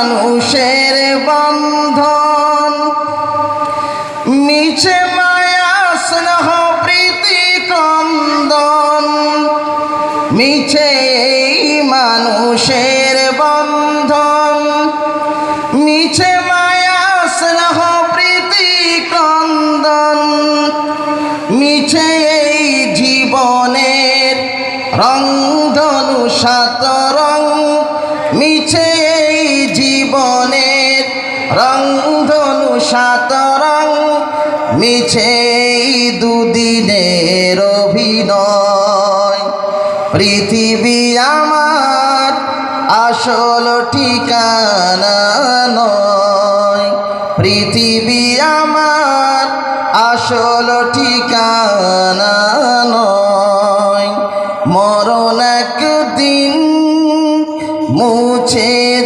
মানুষের বন্ধন। মিছে মায়া স্নেহ প্রীতি কন্দন মিছে মানুষের বন্ধন। মিছে মায়া স্নেহ প্রীতি কন্দন মিছে এই জীবনের রংধনু সাত রং মিছে রংধনু সাত রং মিছে দুদিনের অভিনয়। পৃথিবী আমার আসল ঠিকানা নয়। পৃথিবী আমার আসল ঠিকানা নয়। মরণ একদিন মুছে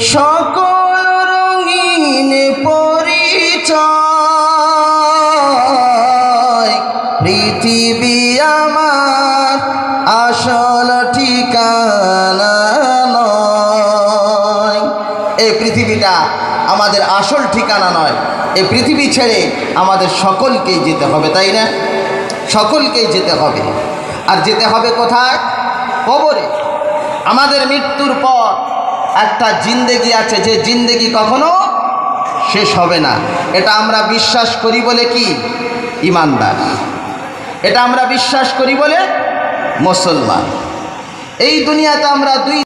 সকল রঙিন পরিচয়। পৃথিবী আমার আসল ঠিকানা নয়। এই পৃথিবীটা আমাদের আসল ঠিকানা নয়। এই পৃথিবী ছেড়ে আমাদের সকলকেই যেতে হবে, তাই না? সকলকেই যেতে হবে। আর যেতে হবে কোথায়? কবরে। আমাদের মৃত্যুর পর একটা জিন্দেগি আছে, যে জিন্দেগি কখনো শেষ হবে না। এটা আমরা বিশ্বাস করি বলে কি? ইমানদার। এটা আমরা বিশ্বাস করি বলে মুসলমান। এই দুনিয়াতে আমরা দুই